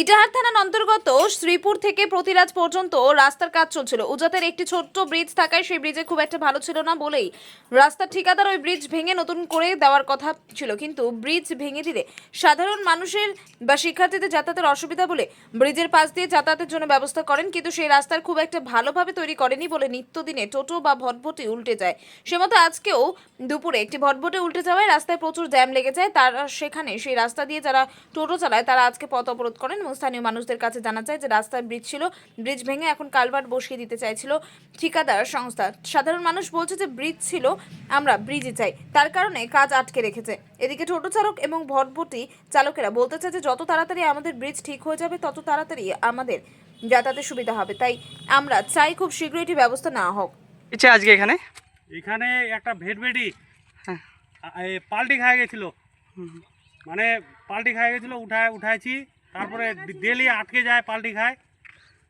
ইটাহার থানার অন্তর্গত শ্রীপুর থেকে প্রতিরাজ পর্যন্ত রাস্তার কাজ চলছিল। উজাতের একটি ছোট্ট ব্রিজ থাকায় সেই ব্রিজে খুব একটা ভালো ছিল না বলেই রাস্তার ঠিকাদার ওই ব্রিজ ভেঙে নতুন করে দেওয়ার কথা ছিল। কিন্তু ব্রিজ ভেঙে দিলে সাধারণ মানুষের বা শিক্ষার্থীদের যাতায়াতের অসুবিধা বলে ব্রিজের পাশ দিয়ে যাতায়াতের জন্য ব্যবস্থা করেন। কিন্তু সেই রাস্তার খুব একটা ভালোভাবে তৈরি করেনি বলে নিত্যদিনে টোটো বা ভটভটি উল্টে যায়। সে মতো আজকেও দুপুরে একটি ভটভটি উল্টে যাওয়ায় রাস্তায় প্রচুর জ্যাম লেগে যায়। তারা সেখানে সেই রাস্তা দিয়ে যারা টোটো চালায়, তারা আজকে পথ অবরোধ করেন এবং স্থানীয় মানুষদের কাছে জানা যায় যে রাস্তার ব্রিজ ছিল ব্রিজ ভেঙে এখন কালভার্ট বসিয়ে দিতে চাইছিল ঠিকাদার সংস্থা। সাধারণ মানুষ বলছে যে ব্রিজ ছিল আমরা ব্রিজই চাই। তার কারণে কাজ আটকে রেখেছে। এদিকে টোটো চালক এবং ভটভটি চালকেরা বলতেছে যে যত তাড়াতাড়ি আমাদের ব্রিজ ঠিক হয়ে যাবে তত তাড়াতাড়ি আমাদের যাতায়াতের সুবিধা হবে। তাই আমরা চাই খুব শীঘ্রই এটি ব্যবস্থা না হোক। ইচ্ছে আজকে এখানে? এখানে একটা ভেটবেটি হ্যাঁ। পাল্টি খায় গেছিল। মানে পাল্টি খায় গেছিল উঠায় উঠাইছি। তারপরে ডেলি আটকে যায়, পাল্টি খায়।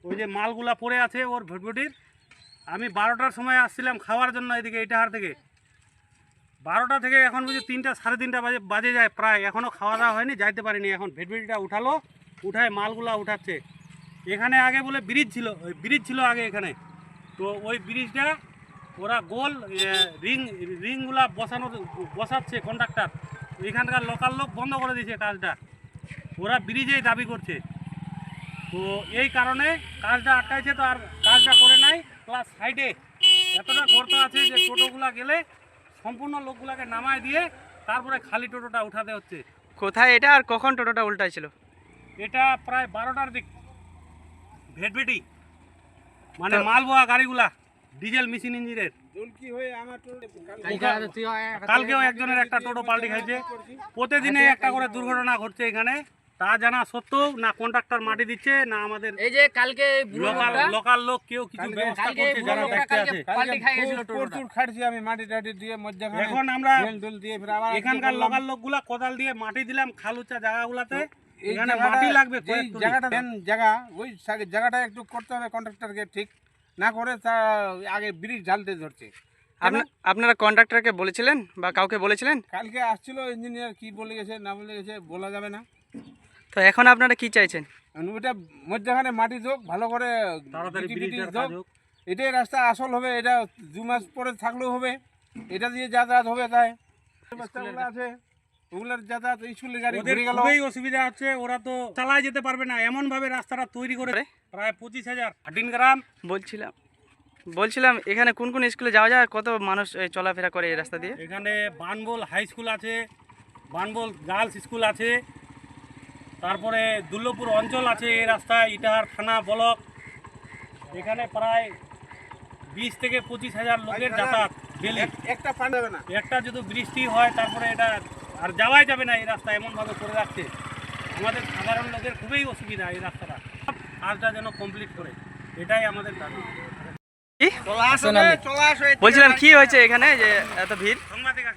ওই যে মালগুলা পড়ে আছে ওর ভেটবেটির আমি বারোটার সময় আসছিলাম খাওয়ার জন্য এদিকে ইটাহার থেকে। বারোটা থেকে এখন বুঝি তিনটা, সাড়ে তিনটা বাজে বাজে যায় প্রায়। এখনও খাওয়া দাওয়া হয়নি, যাইতে পারিনি এখন। ভেটবেটিটা উঠালো, উঠায় মালগুলা উঠাচ্ছে। এখানে আগে বলে ব্রিজ ছিল, ওই ব্রিজ ছিল আগে এখানে। তো ওই ব্রিজটা ওরা গোল রিং, রিংগুলা বসানো, বসাচ্ছে কন্ট্রাক্টর এখানকার লোকাল লোক বন্ধ করে দিয়েছে কাজটা। ওরা ব্রিজেই দাবি করছে। তো এই কারণে কাজটা আটকাইছে তো আর কাজটা করে নাই। প্লাস সাইডে এতটা গর্ত আছে যে টোটোগুলা গেলে সম্পূর্ণ লোকগুলাকে নামায় দিয়ে তারপরে খালি টোটোটা উঠাতে হচ্ছে। কোথায় এটা আর কখন টোটোটা উল্টাইছিল? এটা প্রায় বারোটার দিক। ভেটভেটি। মানে মালবোয়া গাড়িগুলা ডিজেল মেশিন ইঞ্জিনের। কালকেও একজনের একটা টোটো পাল্টি খাইছে। প্রতিদিনে একটা করে দুর্ঘটনা ঘটছে এখানে। তা জানা সত্ত্বেও না কন্ট্রাক্টর মাটি দিচ্ছে না আমাদের এই যে কালকে লোকাল লোকাল লোক কেউ কিছু ব্যবস্থা যারা দেখতে কালকে আছে। পাল্টি খাই গেছিল প্রচুর খাটছি আমি মাটি টাটি দিয়ে মধ্যখানে এখন আমরা ঢেল ঢুল দিয়ে ফির আবার এখানকার লোকাল লোকগুলা কোদাল দিয়ে মাটি দিলাম খালুচা জায়গাগুলাতে। এখানে মাটি লাগবে জায়গাটা দেন জায়গা ওই জায়গাটা একটু করতে হবে কন্ট্রাক্টরকে ঠিক? না করে তা আগে ব্রিজ ঢালতে ধরছে। আপনা- আপনারা কন্ট্রাক্টরকে বলেছিলেন বা কাউকে বলেছিলেন? কালকে আসছিল ইঞ্জিনিয়ার কি বলে গেছে না বলে গেছে বলা যাবে না। তো এখন আপনারা কি চাইছেন? ওইটা মধ্যখানে মাটি যোগ ভালো করে। এটাই রাস্তা আসল হবে এটা দু মাস পরে থাকলেও হবে। এটা দিয়ে যাতায়াত হবে তাই। আছে ওগুলোর যাতায়াত স্কুলের গাড়ি ঘুরে গেল। খুবই অসুবিধা হচ্ছে ওরা তো চালায় যেতে পারবে না। এমন ভাবে রাস্তাটা তৈরি করে প্রায় পঁচিশ হাজার। গ্রাম। বলছিলাম বলছিলাম এখানে কোন কোন স্কুলে যাওয়া যায় কত মানুষ চলাফেরা করে এই রাস্তা দিয়ে? এখানে বানবোল হাই স্কুল আছে বানবোল গার্লস স্কুল আছে তারপরে দুর্লভপুর অঞ্চল আছে এই রাস্তায় ইটাহার থানা ব্লক। এখানে প্রায় বিশ থেকে পঁচিশ হাজার লোকের যাতায়াত ডেলি একটা যাবে না? একটা যদি বৃষ্টি হয় তারপরে এটা আর যাওয়াই যাবে না এই রাস্তা এমনভাবে করে রাখছে আমাদের সাধারণ লোকের খুবই অসুবিধা এই রাস্তাটা। কাজটা যেন কমপ্লিট করে। এটাই আমাদের দাবি। বলছিলাম কি হয়েছে এখানে যে এত ভিড়?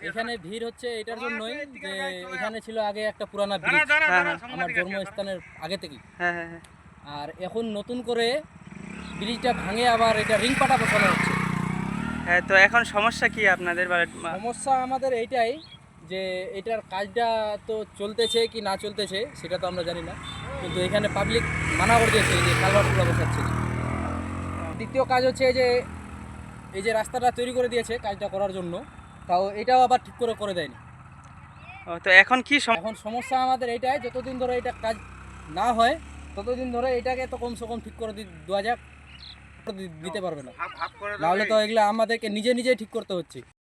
এখানে ভিড় হচ্ছে এটার জন্যই যে এখানে ছিল আগে একটা পুরানা ব্রিজ। হ্যাঁ, হ্যাঁ। আমার। জন্মস্থানের আগে থেকেই। হ্যাঁ আর এখন নতুন করে ব্রিজটা ভাঙে আবার এটা রিং পাটা বসানো হচ্ছে। হ্যাঁ তো এখন সমস্যা কি আপনাদের সমস্যা আমাদের এইটাই যে এটার কাজটা তো চলতেছে কি না চলতেছে সেটা তো আমরা জানি না। কিন্তু এখানে পাবলিক মানা করে দিয়েছে যে কালভার্টগুলো বসাচ্ছে। দ্বিতীয় কাজ হচ্ছে যে এই যে রাস্তাটা তৈরি করে দিয়েছে কাজটা করার জন্য তাও এটাও আবার ঠিক করে করে দেয়নি। তো এখন কি এখন সমস্যা আমাদের এইটাই যতদিন ধরে এটা কাজ না হয় ততদিন ধরে এটাকে তো কমসে কম ঠিক করে দেওয়া যাক দিতে পারবে না। নাহলে তো এগুলো আমাদেরকে নিজে নিজেই ঠিক করতে হচ্ছে।